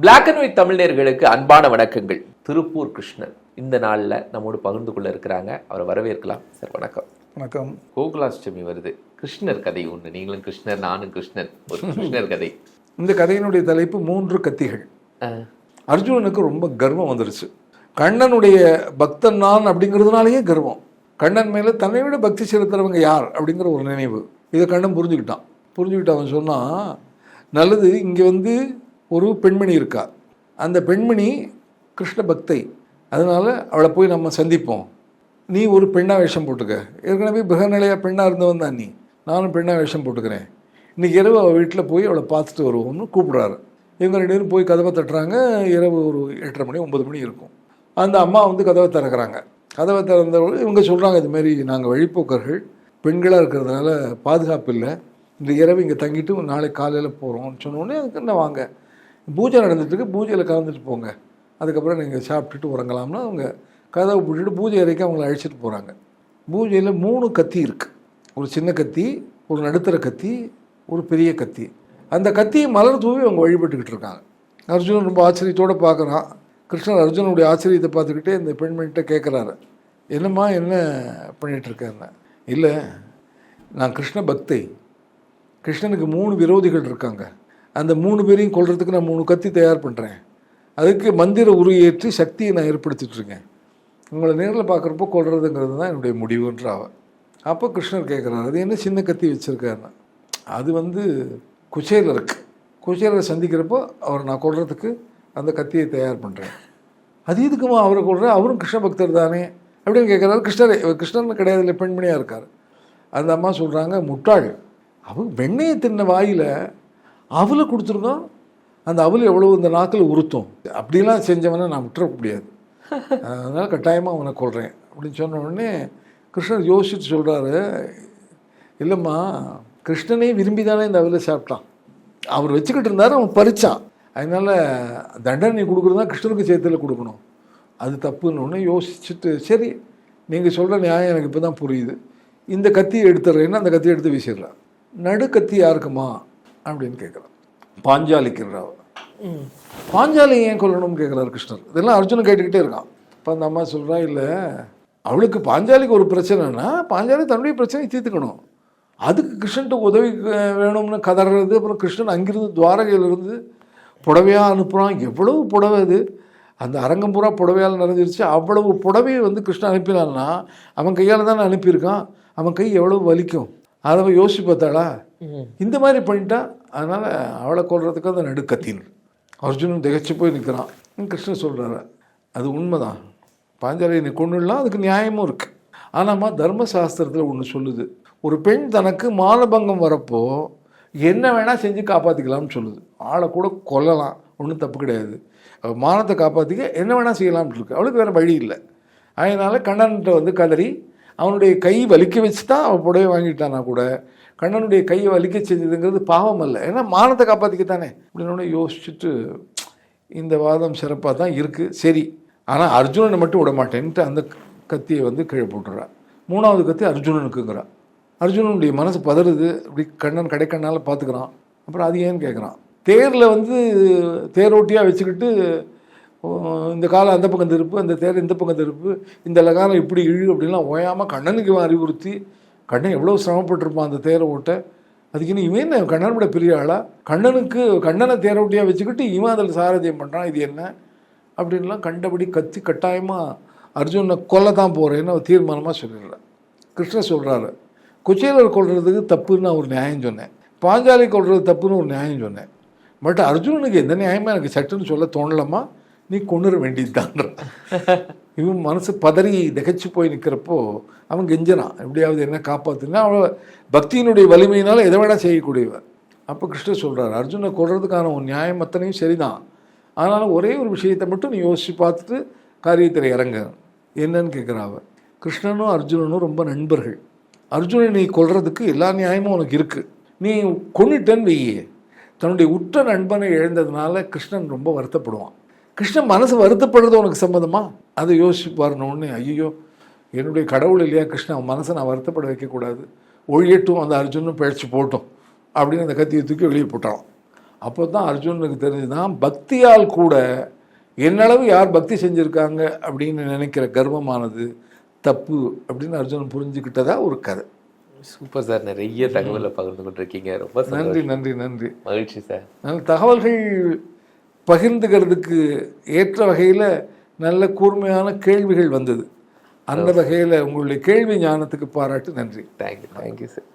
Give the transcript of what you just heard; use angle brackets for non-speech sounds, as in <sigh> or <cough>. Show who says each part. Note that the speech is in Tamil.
Speaker 1: பிளாக் அண்ட் ஒயிட் தமிழர்களுக்கு அன்பான வணக்கங்கள். திருப்பூர் கிருஷ்ணன் இந்த நாளில் நம்மோடு பகிர்ந்து கொள்ள இருக்கிறாங்க. அவரை வரவேற்கலாம். சார் வணக்கம்.
Speaker 2: வணக்கம்.
Speaker 1: கோகுலாஷ்டமி வருது. கிருஷ்ணர் கதை ஒன்று நீங்களும் கிருஷ்ணர் நானும் கிருஷ்ணன். ஒரு <laughs> கிருஷ்ணர் கதை.
Speaker 2: இந்த கதையினுடைய தலைப்பு மூன்று கத்திகள். அர்ஜுனனுக்கு ரொம்ப கர்வம் வந்துருச்சு. கண்ணனுடைய பக்தன் நான் அப்படிங்கிறதுனாலேயே கர்வம். கண்ணன் மேலே தன்னை விட பக்தி செலுத்துறவங்க யார் அப்படிங்கிற ஒரு நினைவு. இதை கண்ணன் புரிஞ்சுக்கிட்டான். புரிஞ்சுக்கிட்டு அவன் சொன்னான் நல்லது இங்கே வந்து ஒரு பெண்மணி இருக்கா? அந்த பெண்மணி கிருஷ்ண பக்தை. அதனால் அவளை போய் நம்ம சந்திப்போம். நீ ஒரு பெண்ணாக வேஷம் போட்டுக்க. ஏற்கனவே பிறநிலையாக பெண்ணாக இருந்தவன் தான் நீ. நானும் பெண்ணாக வேஷம் போட்டுக்கிறேன். இன்றைக்கி இரவு அவள் வீட்டில் போய் அவளை பார்த்துட்டு வருவோம்னு கூப்பிடுறாரு. இவங்க ரெண்டு பேரும் போய் கதவை தட்டுறாங்க. இரவு ஒரு எட்டரை மணி ஒம்பது மணி இருக்கும். அந்த அம்மா வந்து கதவை திறக்கிறாங்க. கதவை திறந்தவர்கள் இவங்க சொல்கிறாங்க இதுமாரி நாங்கள் வழிப்போக்கர்கள். பெண்களாக இருக்கிறதுனால பாதுகாப்பு இல்லை. இந்த இரவு இங்கே தங்கிட்டு நாளைக்கு காலையில் போகிறோம்னு சொன்னோடனே அதுக்கு என்ன வாங்க? பூஜை நடந்துட்டுருக்கு பூஜையில் கலந்துட்டு போங்க. அதுக்கப்புறம் நீங்கள் சாப்பிட்டுட்டு உறங்கலாம்னா அவங்க கதவை பூட்டிட்டு பூஜை அறைக்கு அவங்கள அழைச்சிட்டு போகிறாங்க பூஜையில் மூணு கத்தி இருக்குது ஒரு சின்ன கத்தி ஒரு நடுத்தர கத்தி ஒரு பெரிய கத்தி. அந்த கத்தியை மலர் தூவி அவங்க வழிபட்டுக்கிட்டு இருக்காங்க. அர்ஜுனன் ரொம்ப ஆச்சரியத்தோடு பார்க்குறான். கிருஷ்ணர் அர்ஜுனனுடைய ஆச்சரியத்தை பார்த்துக்கிட்டே இந்த பெண்மணிகிட்ட கேட்குறாரு என்னம்மா என்ன பண்ணிகிட்டு இல்லை நான் கிருஷ்ண பக்தை கிருஷ்ணனுக்கு மூணு விரோதிகள் இருக்காங்க. அந்த மூணு பேரையும் கொள்றதுக்கு நான் மூணு கத்தி தயார் பண்ணுறேன் அதுக்கு மந்திர உருவேற்றி சக்தியை நான் ஏற்படுத்திட்டுருக்கேன் உங்களை நேரில் பார்க்குறப்போ கொள்றதுங்கிறது தான் என்னுடைய முடிவுன்ற அவ அப்போ கிருஷ்ணர் கேட்குறாரு அது என்ன சின்ன கத்தி வச்சுருக்காருன்னா அது வந்து குச்சேல இருக்குது குச்சேலரை சந்திக்கிறப்போ அவரை நான் கொள்றதுக்கு அந்த கத்தியை தயார் பண்ணுறேன் அது இதுக்குமா அவரை கொள்கிறேன் அவரும் கிருஷ்ண பக்தர் தானே? அப்படின்னு கேட்குறாரு கிருஷ்ணர். கிருஷ்ணன் கிடையாது இல்லை பெண்மணியாக இருக்கார். அந்த அம்மா சொல்கிறாங்க முட்டாள். அவங்க வெண்ணெயை தின்ன வாயில் அவலை கொடுத்துருக்கோம் அந்த அவல் எவ்வளவு இந்த நாக்கில் உறுத்தும். அப்படிலாம் செஞ்சவனை நான் விட்டுற முடியாது. அதனால் கட்டாயமாக அவனை கொள்கிறேன் அப்படின்னு சொன்ன உடனே கிருஷ்ணர் யோசிச்சுட்டு சொல்கிறாரு இல்லைம்மா கிருஷ்ணனே விரும்பி தானே இந்த அவலை சாப்பிட்டான். அவர் வச்சுக்கிட்டு இருந்தார் அவன் பறிச்சான் அதனால் தண்டனை கொடுக்குறது தான் கிருஷ்ணனுக்கு சேர்த்துல கொடுக்கணும். அது தப்புன்னு ஒன்று யோசிச்சுட்டு சரி நீங்கள் சொல்கிற நியாயம் எனக்கு இப்போ தான் புரியுது. இந்த கத்தியை எடுத்துடுறேன்னா அந்த கத்தியை எடுத்து வீசிடுறான் நடு கத்தி யாருக்குமா? அப்படின்னு கேட்குறான் பாஞ்சாலிக்கிறாவ பாஞ்சாலி ஏன் கொல்லணும்னு கேட்குறாரு கிருஷ்ணர். இதெல்லாம் அர்ஜுனன் கேட்டுக்கிட்டே இருக்கான். இப்போ அந்த அம்மா சொல்கிறா இல்லை அவளுக்கு பாஞ்சாலிக்கு ஒரு பிரச்சனைனா பாஞ்சாலி தன்னுடைய பிரச்சனையை தீர்த்துக்கணும். அதுக்கு கிருஷ்ணன்ட்ட உதவி வேணும்னு கதறது அப்புறம் கிருஷ்ணன் அங்கிருந்து துவாரகையிலிருந்து புடவையாக அனுப்புகிறான் எவ்வளவு புடவை அது? அந்த அரங்கம் பூரா புடவையால் நிறைஞ்சிருச்சு. அவ்வளவு புடவையை வந்து கிருஷ்ணன் அனுப்பினான்னா அவன் கையால் தானே அனுப்பியிருக்கான். அவன் கை எவ்வளவு வலிக்கும்? அதை யோசிச்சு பார்த்தாளா? இந்த மாதிரி பண்ணிட்டா அதனால் அவளை கொள்றதுக்கு அந்த நடுக்கத்தின். அர்ஜுனன் திகச்சு போய் நிற்கிறான். கிருஷ்ணன் சொல்கிறாரு அது உண்மைதான். பாஞ்சாலியை நீ கொண்டுடலாம் அதுக்கு நியாயமும் இருக்குது ஆனாம்மா தர்மசாஸ்திரத்தில் ஒன்று சொல்லுது. ஒரு பெண் தனக்கு மானபங்கம் வரப்போ என்ன வேணால் செஞ்சு காப்பாற்றிக்கலாம்னு சொல்லுது. ஆளை கூட கொல்லலாம். ஒன்றும் தப்பு கிடையாது. மானத்தை காப்பாற்றிக்க என்ன வேணால் செய்யலாம்னு இருக்கு. அவளுக்கு வேறு வழி இல்லை. அதனால் கண்ணன்கிட்ட வந்து கதறி அவனுடைய கை வலிக்க வச்சு தான் அவள் புடவை வாங்கிட்டானா கூட கண்ணனுடைய கையை வலிக்க செஞ்சதுங்கிறது பாவம் அல்ல. ஏன்னா மானத்தை காப்பாற்றிக்கத்தானே அப்படின்னு யோசிச்சுட்டு இந்த வாதம் சிறப்பாக தான் இருக்குது சரி. ஆனால் அர்ஜுனனை மட்டும் விட மாட்டேன்ட்டு அந்த கத்தியை வந்து கீழே போட்டுறா மூணாவது கத்தி அர்ஜுனனுக்குங்கிறா. அர்ஜுனனுடைய மனசு பதறுது. இப்படி கண்ணன் கடைக்கண்ணால் பார்த்துக்கிறான் அப்புறம் அது ஏன்னு கேட்குறான் தேரில் வந்து தேரோட்டியாக வச்சுக்கிட்டு இந்த காலம் அந்த பக்கம் திருப்பு அந்த தேர் இந்த பக்கம் திருப்பு இந்த லகாரம் இப்படி இழு அப்படின்லாம் ஓயாமல் கண்ணனுக்கு அறிவுறுத்தி கண்ணன் எவ்வளோ சிரமப்பட்டிருப்பான் அந்த தேரை ஓட்ட? அதுக்கு இன்னும் இவன் என்ன? கண்ணன் விட பெரிய ஆளா? கண்ணனுக்கு கண்ணனை தேரோட்டியாக வச்சுக்கிட்டு இவன் அதில் சாரதியம் பண்ணுறான் இது என்ன? அப்படின்லாம் கண்டபடி கத்தி கட்டாயமாக அர்ஜுனை கொல்ல தான் போகிறேன்னு அவர் தீர்மானமாக சொல்லிடுறார். கிருஷ்ணர் சொல்கிறாரு குச்சேலர் கொள்றதுக்கு தப்புன்னு நான் ஒரு நியாயம் சொன்னேன். பாஞ்சாலி கொல்றது தப்புன்னு ஒரு நியாயம் சொன்னேன். பட் அர்ஜுனனுக்கு எந்த நியாயமாக எனக்கு சட்டுன்னு சொல்ல தோணலமா நீ கொண்டுற வேண்டியதுதான்ற. இவன் மனசு பதறி திகைச்சு போய் நிற்கிறப்போ அவன் கெஞ்சனான் எப்படியாவது என்ன காப்பாற்றுனா அவள் பக்தியினுடைய வலிமையினால் எதை வேணால் செய்யக்கூடியவன். அப்போ கிருஷ்ணர் சொல்கிறார் அர்ஜுனை கொள்றதுக்கான உன் நியாயம் அத்தனையும் சரிதான். ஆனாலும் ஒரே ஒரு விஷயத்தை மட்டும் நீ யோசித்து பார்த்துட்டு காரியத்தில் இறங்க. என்னன்னு கேட்குறா கிருஷ்ணனும் அர்ஜுனனும் ரொம்ப நண்பர்கள். அர்ஜுனனை நீ கொல்றதுக்கு எல்லா நியாயமும் உனக்கு இருக்குது நீ கொன்னுட்டேன்னு வையே. தன்னுடைய உற்ற நண்பனை இழந்ததுனால கிருஷ்ணன் ரொம்ப வருத்தப்படுவான். கிருஷ்ணன் மனசு வருத்தப்படுறது உனக்கு சம்மதமா அதை யோசிச்சு பாருனோடனே ஐயோ என்னுடைய கடவுள் இல்லையா கிருஷ்ணன்? அவன் மனசை நான் வருத்தப்பட வைக்கக்கூடாது. ஒழியட்டும் அந்த அர்ஜுனும் பிழைச்சி போட்டோம் அப்படின்னு அந்த கத்தியை தூக்கி வெளியே போட்டான். அப்போ தான் அர்ஜுனனுக்கு தெரிஞ்சுதான் பக்தியால் கூட என்னளவு யார் பக்தி செஞ்சுருக்காங்க அப்படின்னு நினைக்கிற கர்வமானது தப்பு அப்படின்னு அர்ஜுனன் புரிஞ்சுக்கிட்டதா ஒரு கதை.
Speaker 1: சூப்பர் சார் நிறைய தகவலை பகிர்ந்து கொண்டிருக்கீங்க ரொம்ப.
Speaker 2: நன்றி நன்றி நன்றி.
Speaker 1: மகிழ்ச்சி சார்.
Speaker 2: தகவல்கள் பகிர்ந்துக்கிறதுக்கு ஏற்ற வகையில் நல்ல கூர்மையான கேள்விகள் வந்தது. அந்த வகையில் உங்களுடைய கேள்வி ஞானத்துக்கு பாராட்டு. நன்றி.
Speaker 1: Thank you thank you sir